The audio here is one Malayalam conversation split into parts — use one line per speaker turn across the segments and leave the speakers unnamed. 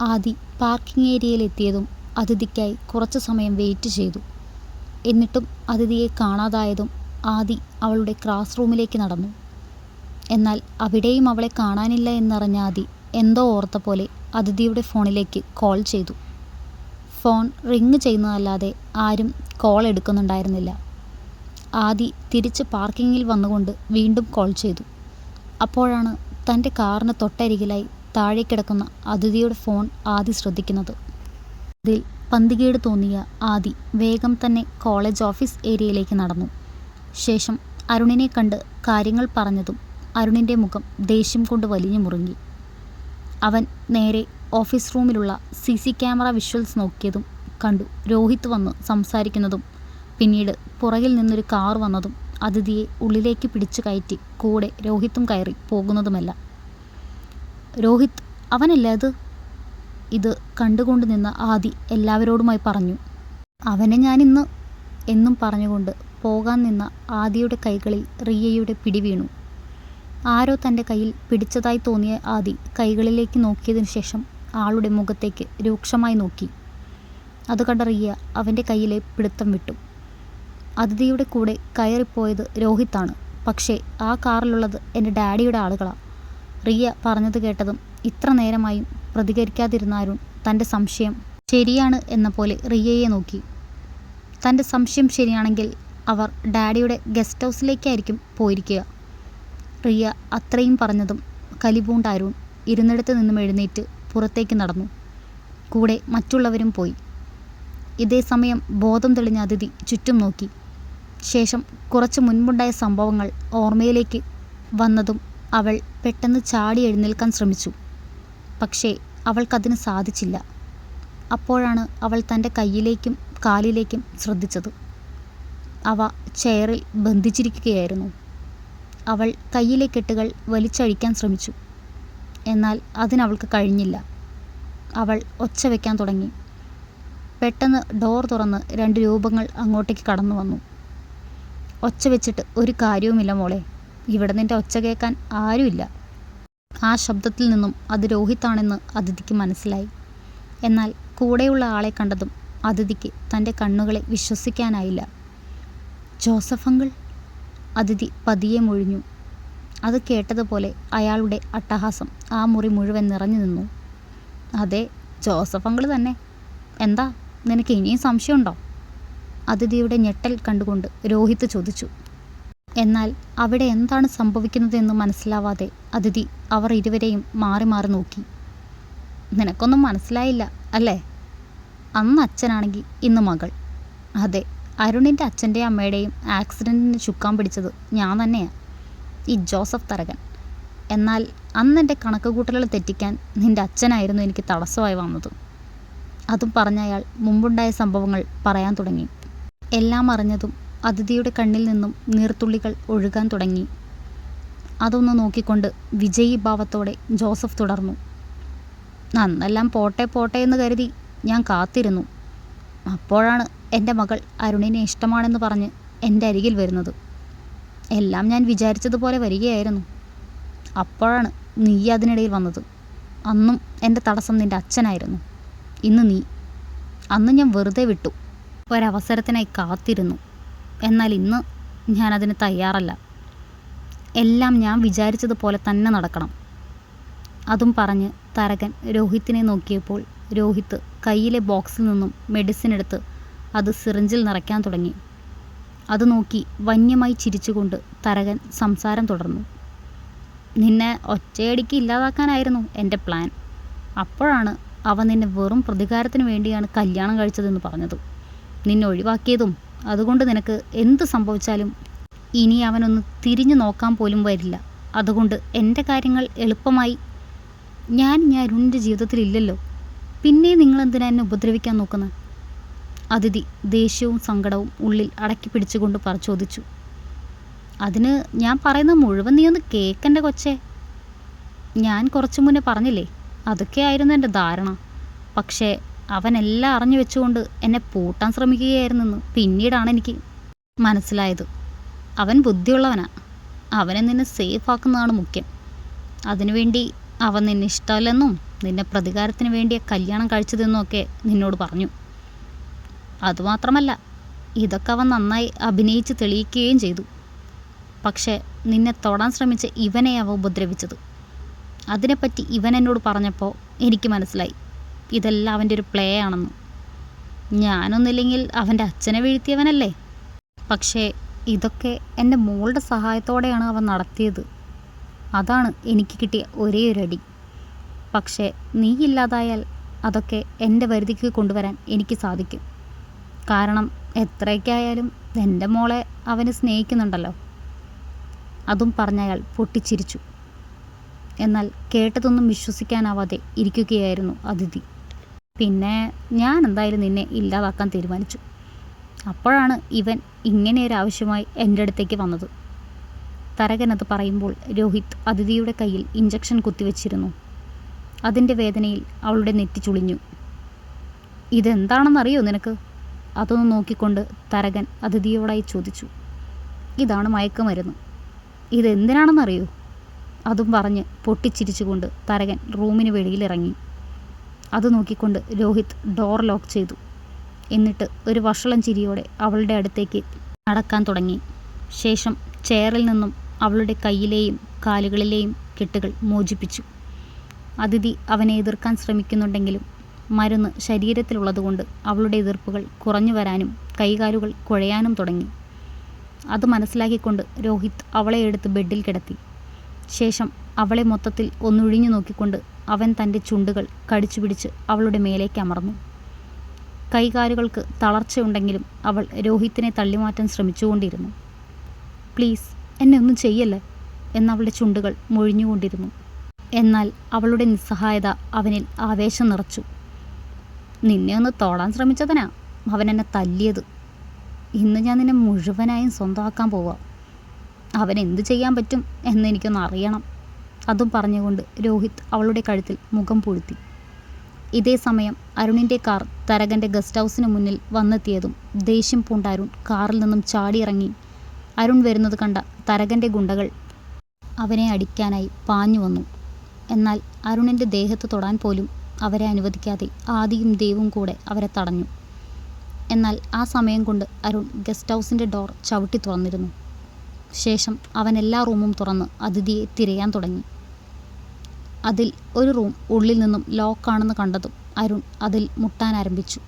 ആദി പാർക്കിംഗ് ഏരിയയിലെത്തിയതും അതിഥിക്കായി കുറച്ച് സമയം വെയിറ്റ് ചെയ്തു. എന്നിട്ടും അതിഥിയെ കാണാതായതും ആദി അവളുടെ ക്ലാസ് റൂമിലേക്ക് നടന്നു. എന്നാൽ അവിടെയും അവളെ കാണാനില്ല എന്നറിഞ്ഞ ആദി എന്തോ ഓർത്ത പോലെ അതിഥിയുടെ ഫോണിലേക്ക് കോൾ ചെയ്തു. ഫോൺ റിങ് ചെയ്യുന്നതല്ലാതെ ആരും കോൾ എടുക്കുന്നുണ്ടായിരുന്നില്ല. ആദി തിരിച്ച് പാർക്കിങ്ങിൽ വന്നുകൊണ്ട് വീണ്ടും കോൾ ചെയ്തു. അപ്പോഴാണ് തന്റെ കാറിന് തൊട്ടരികിലായി താഴെ കിടക്കുന്ന അതിഥിയുടെ ഫോൺ ആദി ശ്രദ്ധിക്കുന്നത്. അതിൽ പന്തികേട് തോന്നിയ ആദി വേഗം തന്നെ കോളേജ് ഓഫീസ് ഏരിയയിലേക്ക് നടന്നു. ശേഷം അരുണിനെ കണ്ട് കാര്യങ്ങൾ പറഞ്ഞതും അരുണിന്റെ മുഖം ദേഷ്യം കൊണ്ട് വലിഞ്ഞു മുറുങ്ങി അവൻ നേരെ ഓഫീസ് റൂമിലുള്ള സി സി ക്യാമറ വിഷ്വൽസ് നോക്കിയതും കണ്ടു രോഹിത് വന്ന് സംസാരിക്കുന്നതും പിന്നീട് പുറകിൽ നിന്നൊരു കാർ വന്നതും അതിഥിയെ ഉള്ളിലേക്ക് പിടിച്ചു കയറ്റി കൂടെ രോഹിത്തും കയറി പോകുന്നതുമെല്ലാം. "രോഹിത് അവനല്ലേ അത്? " ഇത് കണ്ടുകൊണ്ട് നിന്ന ആദി എല്ലാവരോടുമായി പറഞ്ഞു. "അവനെ ഞാനിന്ന്... " എന്നും പറഞ്ഞുകൊണ്ട് പോകാൻ നിന്ന ആദിയുടെ കൈകളിൽ റിയയുടെ പിടി വീണു. ആരോ തന്റെ കയ്യിൽ പിടിച്ചതായി തോന്നിയ ആദി കൈകളിലേക്ക് നോക്കിയതിനു ശേഷം ആളുടെ മുഖത്തേക്ക് രൂക്ഷമായി നോക്കി. അത് കണ്ട റിയ അവന്റെ കയ്യിലെ പിടുത്തം വിട്ടു. അതിഥിയുടെ കൂടെ കയറിപ്പോയത് രോഹിത്താണ്. പക്ഷേ ആ കാറിലുള്ളത് എന്റെ ഡാഡിയുടെ ആളുകളാ. റിയ പറഞ്ഞത് കേട്ടതും ഇത്ര നേരമായും പ്രതികരിക്കാതിരുന്ന അരുൺ തന്റെ സംശയം ശരിയാണ് എന്ന പോലെ റിയയെ നോക്കി. തന്റെ സംശയം ശരിയാണെങ്കിൽ അവർ ഡാഡിയുടെ ഗസ്റ്റ് ഹൗസിലേക്കായിരിക്കും പോയിരിക്കുക. റിയ അത്രയും പറഞ്ഞതും കലിപൂണ്ട അരുൺ ഇരുന്നിടത്ത് നിന്നും എഴുന്നേറ്റ് പുറത്തേക്ക് നടന്നു. കൂടെ മറ്റുള്ളവരും പോയി. ഇതേ സമയം ബോധം തെളിഞ്ഞ അതിഥി ചുറ്റും നോക്കി. ശേഷം കുറച്ച് മുൻപുണ്ടായ സംഭവങ്ങൾ ഓർമ്മയിലേക്ക് വന്നതും അവൾ പെട്ടെന്ന് ചാടി എഴുന്നേൽക്കാൻ ശ്രമിച്ചു. പക്ഷേ അവൾക്കതിന് സാധിച്ചില്ല. അപ്പോഴാണ് അവൾ തന്റെ കയ്യിലേക്കും കാലിലേക്കും ശ്രദ്ധിച്ചത്. അവ ചെയറിൽ ബന്ധിച്ചിരിക്കുകയായിരുന്നു. അവൾ കയ്യിലെ കെട്ടുകൾ വലിച്ചഴിക്കാൻ ശ്രമിച്ചു. എന്നാൽ അതിനവൾക്ക് കഴിഞ്ഞില്ല. അവൾ ഒച്ച വയ്ക്കാൻ തുടങ്ങി. പെട്ടെന്ന് ഡോർ തുറന്ന് രണ്ട് രൂപങ്ങൾ അങ്ങോട്ടേക്ക് കടന്നു വന്നു. "ഒച്ച വെച്ചിട്ട് ഒരു കാര്യവുമില്ല മോളെ. ഇവിടെ നിന്റെ ഒച്ച കേൾക്കാൻ ആരുമില്ല. " ആ ശബ്ദത്തിൽ നിന്നും അത് രോഹിത്താണെന്ന് അതിഥിക്ക് മനസ്സിലായി. എന്നാൽ കൂടെയുള്ള ആളെ കണ്ടതും അതിഥിക്ക് തന്റെ കണ്ണുകളെ വിശ്വസിക്കാനായില്ല. "Joseph uncle? " അതിഥി പതിയെ മൊഴിഞ്ഞു. അത് കേട്ടതുപോലെ അയാളുടെ അട്ടഹാസം ആ മുറി മുഴുവൻ നിറഞ്ഞു നിന്നു. "അതെ ജോസഫ് അങ്കിൾ തന്നെ. എന്താ നിനക്ക് ഇനിയും സംശയമുണ്ടോ? " അതിഥിയുടെ ഞെട്ടൽ കണ്ടുകൊണ്ട് രോഹിത് ചോദിച്ചു. എന്നാൽ അവിടെ എന്താണ് സംഭവിക്കുന്നതെന്ന് മനസ്സിലാവാതെ അതിഥി അവർ ഇരുവരെയും മാറി മാറി നോക്കി. "നിനക്കൊന്നും മനസ്സിലായില്ല അല്ലേ? അന്ന് അച്ഛനാണെങ്കിൽ ഇന്ന് മകൾ. അതെ അരുണിന്റെ അച്ഛന്റെയും അമ്മയുടെയും ആക്സിഡന്റിന് ചുക്കാൻ പിടിച്ചത് ഞാൻ തന്നെയാണ് ഈ ജോസഫ് തരകൻ. എന്നാൽ അന്ന് എന്റെ കണക്കുകൂട്ടലുകൾ തെറ്റിക്കാൻ നിന്റെ അച്ഛനായിരുന്നു എനിക്ക് തടസ്സമായി വന്നത്. " അതും പറഞ്ഞയാൾ മുമ്പുണ്ടായ സംഭവങ്ങൾ പറയാൻ തുടങ്ങി. എല്ലാം അറിഞ്ഞതും അതിഥിയുടെ കണ്ണിൽ നിന്നും നീർത്തുള്ളികൾ ഒഴുകാൻ തുടങ്ങി. അതൊന്ന് നോക്കിക്കൊണ്ട് വിജയി ഭാവത്തോടെ ജോസഫ് തുടർന്നു. "അന്നെല്ലാം പോട്ടെ പോട്ടെ എന്ന് കരുതി ഞാൻ കാത്തിരുന്നു. അപ്പോഴാണ് എന്റെ മകൾ അരുണിനെ ഇഷ്ടമാണെന്ന് പറഞ്ഞ് എന്റെ അരികിൽ വരുന്നത്. എല്ലാം ഞാൻ വിചാരിച്ചതുപോലെ വരികയായിരുന്നു. അപ്പോഴാണ് നീ അതിനിടയിൽ വന്നത്. അന്നും എന്റെ തടസ്സം നിന്റെ അച്ഛനായിരുന്നു. ഇന്ന് നീ. അന്ന് ഞാൻ വെറുതെ വിട്ടു. ഒരവസരത്തിനായി കാത്തിരുന്നു. എന്നാൽ ഇന്ന് ഞാൻ അതിന് തയ്യാറല്ല. എല്ലാം ഞാൻ വിചാരിച്ചതുപോലെ തന്നെ നടക്കണം. " അതും പറഞ്ഞ് തരകൻ രോഹിത്തിനെ നോക്കിയപ്പോൾ രോഹിത്ത് കയ്യിലെ ബോക്സിൽ നിന്നും മെഡിസിൻ എടുത്ത് അത് സിറിഞ്ചിൽ നിറയ്ക്കാൻ തുടങ്ങി. അത് നോക്കി വന്യമായി ചിരിച്ചുകൊണ്ട് തരകൻ സംസാരം തുടർന്നു. "നിന്നെ ഒറ്റയടിക്ക് ഇല്ലാതാക്കാനായിരുന്നു എന്റെ പ്ലാൻ. അപ്പോഴാണ് അവ നിന്നെ വെറും പ്രതികാരത്തിന് വേണ്ടിയാണ് കല്യാണം കഴിച്ചതെന്ന് പറഞ്ഞത്. നിന്നെ ഒഴിവാക്കിയതും അതുകൊണ്ട് നിനക്ക് എന്ത് സംഭവിച്ചാലും ഇനി അവനൊന്ന് തിരിഞ്ഞു നോക്കാൻ പോലും വരില്ല. അതുകൊണ്ട് എന്റെ കാര്യങ്ങൾ എളുപ്പമായി. ഞാൻ ഞാൻ ജീവിതത്തിൽ ഇല്ലല്ലോ. പിന്നെ നിങ്ങളെന്തിനാ എന്നെ ഉപദ്രവിക്കാൻ നോക്കുന്നത് " അതിഥി ദേഷ്യവും സങ്കടവും ഉള്ളിൽ അടക്കി അടക്കിപ്പിടിച്ചുകൊണ്ട് ചോദിച്ചു. "അതിന് ഞാൻ പറയുന്ന മുഴുവൻ നീ ഒന്ന് കേക്കന്റെ കൊച്ചേ. ഞാൻ കുറച്ചു മുന്നേ പറഞ്ഞില്ലേ അതൊക്കെ ആയിരുന്നു എന്റെ ധാരണ. പക്ഷേ അവൻ എല്ലാം അറിഞ്ഞു വെച്ചുകൊണ്ട് എന്നെ പൂട്ടാൻ ശ്രമിക്കുകയായിരുന്നെന്ന് പിന്നീടാണ് എനിക്ക് മനസ്സിലായത്. അവൻ ബുദ്ധിയുള്ളവനാ. അവനെ നിന്നെ സേഫ് ആക്കുന്നതാണ് മുഖ്യം. അതിനുവേണ്ടി അവൻ നിന്നെ ഇഷ്ടമല്ലെന്നും നിന്നെ പ്രതികാരത്തിന് വേണ്ടിയ കല്യാണം കഴിച്ചതെന്നും ഒക്കെ നിന്നോട് പറഞ്ഞു അതുമാത്രമല്ല ഇതൊക്കെ അവൻ നന്നായി അഭിനയിച്ച് തെളിയിക്കുകയും ചെയ്തു പക്ഷേ നിന്നെ തൊടാൻ ശ്രമിച്ച ഇവനെ അവ ഉപദ്രവിച്ചത് അതിനെപ്പറ്റി ഇവൻ എന്നോട് പറഞ്ഞപ്പോൾ എനിക്ക് മനസ്സിലായി ഇതെല്ലാം അവന്റെ ഒരു പ്ലേ ആണെന്ന്. ഞാനൊന്നില്ലെങ്കിൽ അവന്റെ അച്ഛനെ വീഴ്ത്തിയവനല്ലേ? പക്ഷേ ഇതൊക്കെ എന്റെ മോളുടെ സഹായത്തോടെയാണ് അവൻ നടത്തിയത്. അതാണ് എനിക്ക് കിട്ടിയ ഒരേ ഒരു അടി പക്ഷേ നീ ഇല്ലാതായാൽ അതൊക്കെ എന്റെ വരുതിക്ക് കൊണ്ടുവരാൻ എനിക്ക് സാധിക്കും. കാരണം എത്രയൊക്കെയായാലും എന്റെ മോളെ അവന് സ്നേഹിക്കുന്നുണ്ടല്ലോ. അതും പറഞ്ഞയാൾ പൊട്ടിച്ചിരിച്ചു. എന്നാൽ കേട്ടതൊന്നും വിശ്വസിക്കാനാവാതെ ഇരിക്കുകയായിരുന്നു അതിഥി. പിന്നെ ഞാൻ എന്തായാലും നിന്നെ ഇല്ലാതാക്കാൻ തീരുമാനിച്ചു. അപ്പോഴാണ് ഇവൻ ഇങ്ങനെയൊരു ആവശ്യമായി എന്റെ അടുത്തേക്ക് വന്നത്. തരകൻ അത് പറയുമ്പോൾ രോഹിത് അതിഥിയുടെ കയ്യിൽ ഇഞ്ചക്ഷൻ കുത്തിവെച്ചിരുന്നു. അതിന്റെ വേദനയിൽ അവളുടെ നെറ്റി ചുളിഞ്ഞു. ഇതെന്താണെന്നറിയോ നിനക്ക്? അതൊന്ന് നോക്കിക്കൊണ്ട് തരകൻ അതിഥിയോടായി ചോദിച്ചു. ഇതാണ് മയക്കുമരുന്ന്. ഇതെന്തിനാണെന്നറിയോ? അതും പറഞ്ഞ് പൊട്ടിച്ചിരിച്ചുകൊണ്ട് തരകൻ റൂമിന് വെളിയിലിറങ്ങി അത് നോക്കിക്കൊണ്ട് രോഹിത് ഡോർ ലോക്ക് ചെയ്തു. എന്നിട്ട് ഒരു വഷളം ചിരിയോടെ അവളുടെ അടുത്തേക്ക് നടക്കാൻ തുടങ്ങി. ശേഷം ചെയറിൽ നിന്നും അവളുടെ കയ്യിലെയും കാലുകളിലെയും കെട്ടുകൾ മോചിപ്പിച്ചു. അതിഥി അവനെ എതിർക്കാൻ ശ്രമിക്കുന്നുണ്ടെങ്കിലും മരുന്ന് ശരീരത്തിലുള്ളതുകൊണ്ട് അവളുടെ എതിർപ്പുകൾ കുറഞ്ഞു വരാനും കൈകാലുകൾ കുഴയാനും തുടങ്ങി. അത് മനസ്സിലാക്കിക്കൊണ്ട് രോഹിത് അവളെ എടുത്ത് ബെഡിൽ കിടത്തി. ശേഷം അവളെ മൊത്തത്തിൽ ഒന്നൊഴിഞ്ഞു നോക്കിക്കൊണ്ട് അവൻ തന്റെ ചുണ്ടുകൾ കടിച്ചു പിടിച്ച് അവളുടെ മേലേക്ക് അമർന്നു. കൈകാലുകൾക്ക് തളർച്ചയുണ്ടെങ്കിലും അവൾ രോഹിത്തിനെ തള്ളിമാറ്റാൻ ശ്രമിച്ചുകൊണ്ടിരുന്നു. പ്ലീസ് എന്നെ ഒന്നും ചെയ്യല്ലേ? എന്നവളുടെ ചുണ്ടുകൾ മൊഴിഞ്ഞുകൊണ്ടിരുന്നു. എന്നാൽ അവളുടെ നിസ്സഹായത അവനിൽ ആവേശം നിറച്ചു. നിന്നെ ഒന്ന് തോളാൻ ശ്രമിച്ചതിനാ അവൻ എന്നെ തല്ലിയത്. ഇന്ന് ഞാൻ നിന്നെ മുഴുവനായും സ്വന്തമാക്കാൻ പോവാം. അവൻ എന്ത് ചെയ്യാൻ പറ്റും എന്ന് അറിയണം. അതും പറഞ്ഞുകൊണ്ട് രോഹിത് അവളുടെ കഴുത്തിൽ മുഖം പൂഴ്ത്തി. ഇതേ സമയം അരുണിന്റെ കാർ തരകന്റെ ഗസ്റ്റ് ഹൗസിന് മുന്നിൽ വന്നെത്തിയതും ദേഷ്യം പൂണ്ട അരുൺ കാറിൽ നിന്നും ചാടിയിറങ്ങി. അരുൺ വരുന്നത് കണ്ട തരകന്റെ ഗുണ്ടകൾ അവനെ അടിക്കാനായി പാഞ്ഞു വന്നു. എന്നാൽ അരുണിന്റെ ദേഹത്ത് തൊടാൻ പോലും അവരെ അനുവദിക്കാതെ ആദിയും ദേവും കൂടെ അവരെ തടഞ്ഞു. എന്നാൽ ആ സമയം കൊണ്ട് അരുൺ ഗസ്റ്റ് ഹൗസിന്റെ ഡോർ ചവിട്ടി തുറന്നിരുന്നു. ശേഷം അവൻ എല്ലാ റൂമും തുറന്ന് അതിഥിയെ തിരയാൻ തുടങ്ങി. അതിൽ ഒരു റൂം ഉള്ളിൽ നിന്നും ലോക്കാണെന്ന് കണ്ടതും അരുൺ അതിൽ മുട്ടാൻ ആരംഭിച്ചു.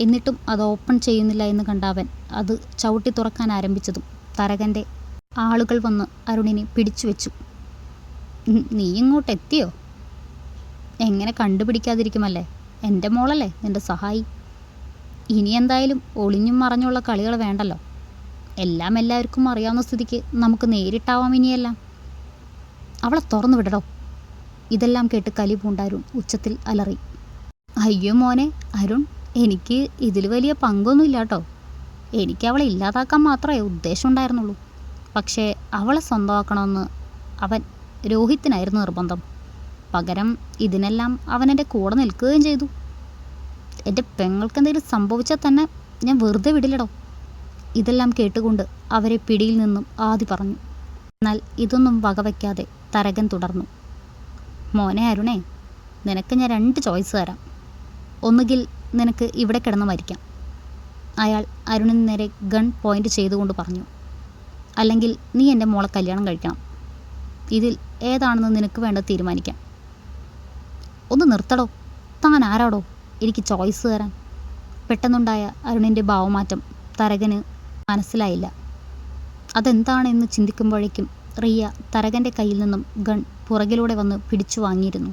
എന്നിട്ടും അത് ഓപ്പൺ ചെയ്യുന്നില്ല എന്ന് കണ്ട അവൻ അത് ചവിട്ടി തുറക്കാൻ ആരംഭിച്ചതും തരകന്റെ ആളുകൾ വന്ന് അരുണിനെ പിടിച്ചു വെച്ചു. നീ ഇങ്ങോട്ട് എത്തിയോ? എങ്ങനെ കണ്ടുപിടിക്കാതിരിക്കുമല്ലേ? എന്റെ മോളല്ലേ നിന്റെ സഹായി? ഇനി എന്തായാലും ഒളിഞ്ഞും മറഞ്ഞുള്ള കളികൾ വേണ്ടല്ലോ. എല്ലാം എല്ലാവർക്കും അറിയാവുന്ന സ്ഥിതിക്ക് നമുക്ക് നേരിട്ടാവാം ഇനിയെല്ലാം. അവളെ തുറന്നു വിടടോ. ഇതെല്ലാം കേട്ട് കലി പൂണ്ടാരുൺ ഉച്ചത്തിൽ അലറി. അയ്യോ മോനെ അരുൺ എനിക്ക് ഇതിൽ വലിയ പങ്കൊന്നുമില്ല കേട്ടോ എനിക്ക് അവളെ ഇല്ലാതാക്കാൻ മാത്രമേ ഉദ്ദേശം ഉണ്ടായിരുന്നുള്ളൂ. പക്ഷേ അവളെ സ്വന്തമാക്കണമെന്ന് അവൻ രോഹിത്തിനായിരുന്നു നിർബന്ധം. പകരം ഇതിനെല്ലാം അവൻ എന്റെ കൂടെ നിൽക്കുകയും ചെയ്തു. എന്റെ പെങ്ങൾക്ക് എന്തെങ്കിലും സംഭവിച്ചാൽ തന്നെ ഞാൻ വെറുതെ വിടില്ലടോ. ഇതെല്ലാം കേട്ടുകൊണ്ട് അവരെ പിടിയിൽ നിന്നും ആദി പറഞ്ഞു. എന്നാൽ ഇതൊന്നും വകവയ്ക്കാതെ തരകൻ തുടർന്നു. മോനെ അരുണേ നിനക്ക് ഞാൻ രണ്ട് ചോയ്സ് തരാം. ഒന്നുകിൽ നിനക്ക് ഇവിടെ കിടന്ന് മരിക്കാം. അയാൾ അരുണിന് നേരെ ഗൺ പോയിന്റ് ചെയ്തുകൊണ്ട് പറഞ്ഞു അല്ലെങ്കിൽ നീ എന്റെ മോളെ കല്യാണം കഴിക്കണം. ഇതിൽ ഏതാണെന്ന് നിനക്ക് വേണ്ട തീരുമാനിക്കാം. ഒന്ന് നിർത്തടോ. താൻ ആരാടോ? എനിക്ക് ചോയ്സ് തരാൻ. പെട്ടെന്നുണ്ടായ അരുണിന്റെ ഭാവമാറ്റം തരകന് മനസ്സിലായില്ല. അതെന്താണെന്ന് ചിന്തിക്കുമ്പോഴേക്കും റിയ തരകന്റെ കയ്യിൽ നിന്നും ഗൺ പുറകിലൂടെ വന്ന് പിടിച്ചു വാങ്ങിയിരുന്നു.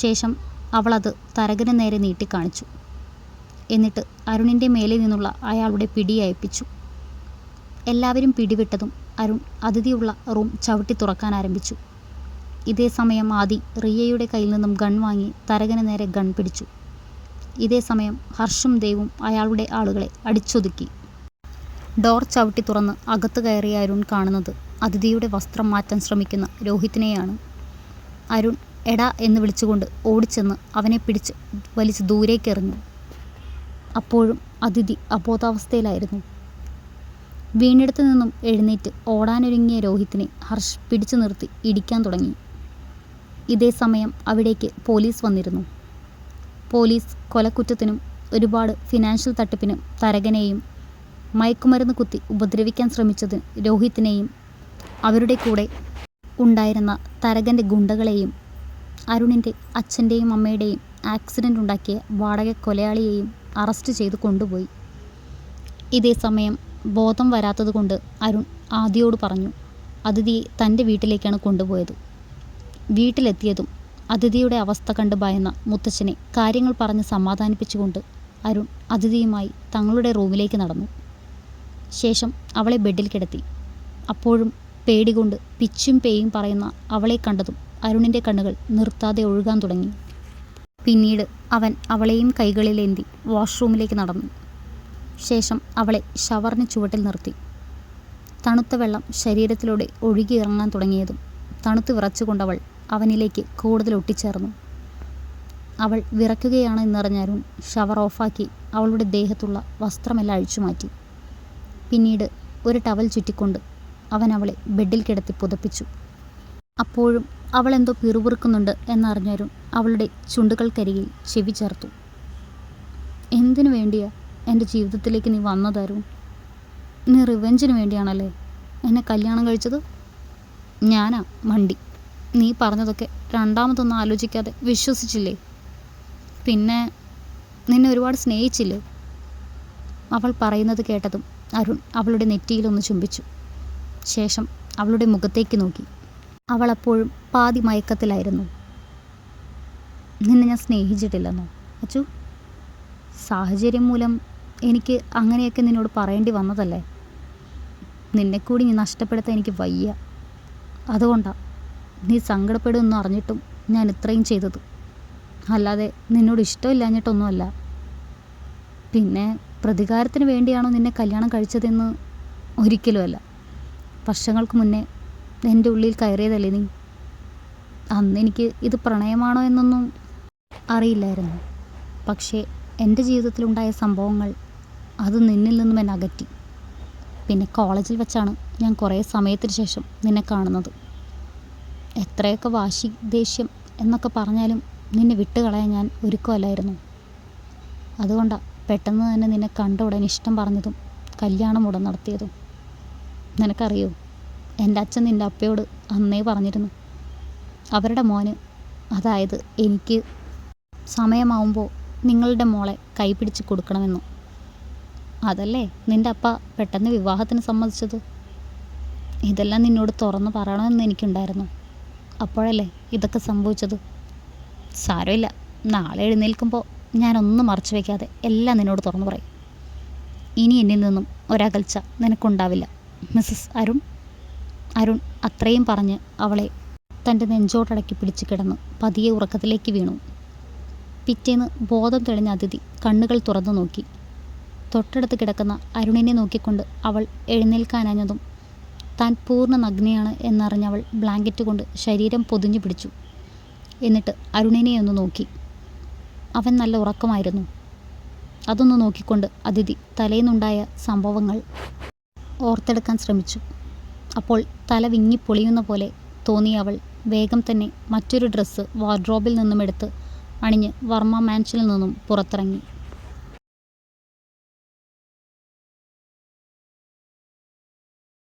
ശേഷം അവളത് തരകന് നേരെ നീട്ടിക്കാണിച്ചു എന്നിട്ട് അരുണിന്റെ മേലെ നിന്നുള്ള അയാളുടെ പിടി അയപ്പിച്ചു. എല്ലാവരും പിടിവിട്ടതും അരുൺ അതിഥിയുള്ള റൂം ചവിട്ടി തുറക്കാൻ ആരംഭിച്ചു. ഇതേ സമയം ആദി റിയയുടെ കയ്യിൽ നിന്നും ഗൺ വാങ്ങി തരകന് നേരെ ഗൺ പിടിച്ചു. ഇതേ സമയം ഹർഷും ദേവും അയാളുടെ ആളുകളെ അടിച്ചൊതുക്കി. ഡോർ ചവിട്ടി തുറന്ന് അകത്ത് കയറിയ അരുൺ കാണുന്നത് അതിഥിയുടെ വസ്ത്രം മാറ്റാൻ ശ്രമിക്കുന്ന രോഹിത്തിനെയാണ് അരുൺ എടാ എന്ന് വിളിച്ചുകൊണ്ട് ഓടിച്ചെന്ന് അവനെ പിടിച്ച് വലിച്ച് ദൂരേക്ക് എറിഞ്ഞു. അപ്പോഴും അതിഥി അബോധാവസ്ഥയിലായിരുന്നു. വീണിടത്തു നിന്നും എഴുന്നേറ്റ് ഓടാനൊരുങ്ങിയ രോഹിത്തിനെ ഹർഷ് പിടിച്ചു നിർത്തി ഇടിക്കാൻ തുടങ്ങി. ഇതേ സമയം അവിടേക്ക് പോലീസ് വന്നിരുന്നു. പോലീസ് കൊലക്കുറ്റത്തിനും ഒരുപാട് ഫിനാൻഷ്യൽ തട്ടിപ്പിനും തരകനെയും മയക്കുമരുന്ന് കുത്തി ഉപദ്രവിക്കാൻ ശ്രമിച്ചതിന് രോഹിത്തിനെയും അവരുടെ കൂടെ ഉണ്ടായിരുന്ന തരകന്റെ ഗുണ്ടകളെയും അരുണിന്റെ അച്ഛന്റെയും അമ്മയുടെയും ആക്സിഡന്റ് ഉണ്ടാക്കിയ വാടക കൊലയാളിയെയും അറസ്റ്റ് ചെയ്ത് കൊണ്ടുപോയി. ഇതേ സമയം ബോധം വരാത്തതുകൊണ്ട് അരുൺ ആദിയോട് പറഞ്ഞു അതിഥിയെ തന്റെ വീട്ടിലേക്കാണ് കൊണ്ടുപോയത്. വീട്ടിലെത്തിയതും അതിഥിയുടെ അവസ്ഥ കണ്ട് ഭയന്ന മുത്തച്ഛനെ കാര്യങ്ങൾ പറഞ്ഞ് സമാധാനിപ്പിച്ചുകൊണ്ട് അരുൺ അതിഥിയുമായി തങ്ങളുടെ റൂമിലേക്ക് നടന്നു. ശേഷം അവളെ ബെഡിൽ കിടത്തി. അപ്പോഴും പേടികൊണ്ട് പിച്ചും പേയും പറയുന്ന അവളെ കണ്ടതും അരുണിന്റെ കണ്ണുകൾ നിർത്താതെ ഒഴുകാൻ തുടങ്ങി. പിന്നീട് അവൻ അവളെയും കൈകളിലേന്തി വാഷ്റൂമിലേക്ക് നടന്നു. ശേഷം അവളെ ഷവറിന് ചുവട്ടിൽ നിർത്തി. തണുത്ത വെള്ളം ശരീരത്തിലൂടെ ഒഴുകി ഇറങ്ങാൻ തുടങ്ങിയതും തണുത്ത് വിറച്ചുകൊണ്ടവൾ അവനിലേക്ക് കൂടുതൽ ഒട്ടിച്ചേർന്നു. അവൾ വിറയ്ക്കുകയാണ് എന്നറിഞ്ഞ അരുൺ ഷവർ ഓഫാക്കി അവളുടെ ദേഹത്തുള്ള വസ്ത്രമെല്ലാം അഴിച്ചുമാറ്റി. പിന്നീട് ഒരു ടവൽ ചുറ്റിക്കൊണ്ട് അവൻ അവളെ ബെഡിൽ കിടത്തി പുതപ്പിച്ചു. അപ്പോഴും അവൾ എന്തോ പിറുപിറുക്കുന്നുണ്ട് എന്നറിഞ്ഞാലും അവളുടെ ചുണ്ടുകൾക്കരികിൽ ചെവി ചേർത്തു. എന്തിനു വേണ്ടിയാ എന്റെ ജീവിതത്തിലേക്ക് നീ വന്നത് നീ റിവെഞ്ചിന് വേണ്ടിയാണല്ലേ എന്നെ കല്യാണം കഴിച്ചത്? ഞാനാ മണ്ടി. നീ പറഞ്ഞതൊക്കെ രണ്ടാമതൊന്നും ആലോചിക്കാതെ വിശ്വസിച്ചില്ലേ? പിന്നെ നിന്നെ ഒരുപാട് സ്നേഹിച്ചില്ലേ? അവൾ പറയുന്നത് കേട്ടതും അരുൺ അവളുടെ നെറ്റിയിലൊന്ന് ചുംബിച്ചു. ശേഷം അവളുടെ മുഖത്തേക്ക് നോക്കി. അവൾ അപ്പോഴും പാതി മയക്കത്തിലായിരുന്നു. നിന്നെ ഞാൻ സ്നേഹിച്ചിട്ടില്ലെന്നോ? അച്ചു സാഹചര്യം മൂലം എനിക്ക് അങ്ങനെയൊക്കെ നിന്നോട് പറയേണ്ടി വന്നതല്ലേ? നിന്നെ കൂടി നീ നഷ്ടപ്പെടുത്താൻ എനിക്ക് വയ്യ. അതുകൊണ്ടാണ് നീ സങ്കടപ്പെടുമെന്ന് അറിഞ്ഞിട്ടും ഞാൻ ഇത്രയും ചെയ്തത്. അല്ലാതെ നിന്നോട് ഇഷ്ടമില്ലാഞ്ഞിട്ടൊന്നുമല്ല. പിന്നെ പ്രതികാരത്തിന് വേണ്ടിയാണോ നിന്നെ കല്യാണം കഴിച്ചതെന്ന് ഒരിക്കലുമല്ല. വർഷങ്ങൾക്ക് മുന്നേ എന്റെ ഉള്ളിൽ കയറിയതല്ലേ നീ? അന്ന് എനിക്ക് ഇത് പ്രണയമാണോ എന്നൊന്നും അറിയില്ലായിരുന്നു. പക്ഷേ എന്റെ ജീവിതത്തിലുണ്ടായ സംഭവങ്ങൾ അത് നിന്നിൽ നിന്നും എന്നെ അകറ്റി. പിന്നെ കോളേജിൽ വെച്ചാണ് ഞാൻ കുറേ സമയത്തിന് ശേഷം നിന്നെ കാണുന്നത്. എത്രയൊക്കെ വാശി ദേഷ്യം എന്നൊക്കെ പറഞ്ഞാലും നിന്നെ വിട്ടുകളയാൻ ഞാൻ ഒരുക്കമല്ലായിരുന്നു അതുകൊണ്ടാണ് പെട്ടെന്ന് തന്നെ നിന്നെ കണ്ട ഉടനെ ഇഷ്ടം പറഞ്ഞതും കല്യാണം ഉടൻ നടത്തിയതും. നിനക്കറിയോ? എന്റെ അച്ഛൻ നിന്റെ അപ്പയോട് അന്നേ പറഞ്ഞിരുന്നു. അവരുടെ മോന് അതായത് എനിക്ക് സമയമാവുമ്പോൾ നിങ്ങളുടെ മോളെ കൈപിടിച്ച് കൊടുക്കണമെന്നു. അതല്ലേ നിന്റെ അപ്പ പെട്ടെന്ന് വിവാഹത്തിന് സമ്മതിച്ചത്? ഇതെല്ലാം നിന്നോട് തുറന്ന് പറയണമെന്ന് എനിക്കുണ്ടായിരുന്നു. അപ്പോഴല്ലേ ഇതൊക്കെ സംഭവിച്ചത്? സാരമില്ല. നാളെ എഴുന്നേൽക്കുമ്പോൾ ഞാനൊന്നും മറച്ചു വയ്ക്കാതെ എല്ലാം നിന്നോട് തുറന്നു പറയും. ഇനി എന്നിൽ നിന്നും ഒരകൽച്ച നിനക്കുണ്ടാവില്ല. മിസ്സസ് അരുൺ. അരുൺ അത്രയും പറഞ്ഞ് അവളെ തന്റെ നെഞ്ചോടടക്കി പിടിച്ചു കിടന്നു. പതിയെ ഉറക്കത്തിലേക്ക് വീണു. പിറ്റേന്ന് ബോധം തെളിഞ്ഞ അതിഥി കണ്ണുകൾ തുറന്നു നോക്കി. തൊട്ടടുത്ത് കിടക്കുന്ന അരുണിനെ നോക്കിക്കൊണ്ട് അവൾ എഴുന്നേൽക്കാനഞ്ഞതും താൻ പൂർണ നഗ്നയാണ് എന്നറിഞ്ഞവൾ ബ്ലാങ്കറ്റ് കൊണ്ട് ശരീരം പൊതിഞ്ഞു പിടിച്ചു. എന്നിട്ട് അരുണിനെ ഒന്ന് നോക്കി. അവൻ നല്ല ഉറക്കമായിരുന്നു. അതൊന്ന് നോക്കിക്കൊണ്ട് അതിഥി തലേന്നുണ്ടായ സംഭവങ്ങൾ ഓർത്തെടുക്കാൻ ശ്രമിച്ചു. അപ്പോൾ തല വിങ്ങി പൊളിയുന്ന പോലെ തോന്നിയ അവൾ. വേഗം തന്നെ മറ്റൊരു ഡ്രസ്സ് വാർഡ്രോബിൽ നിന്നും എടുത്ത് അണിഞ്ഞ് വർമ്മ മാൻഷനിൽ നിന്നും പുറത്തിറങ്ങി.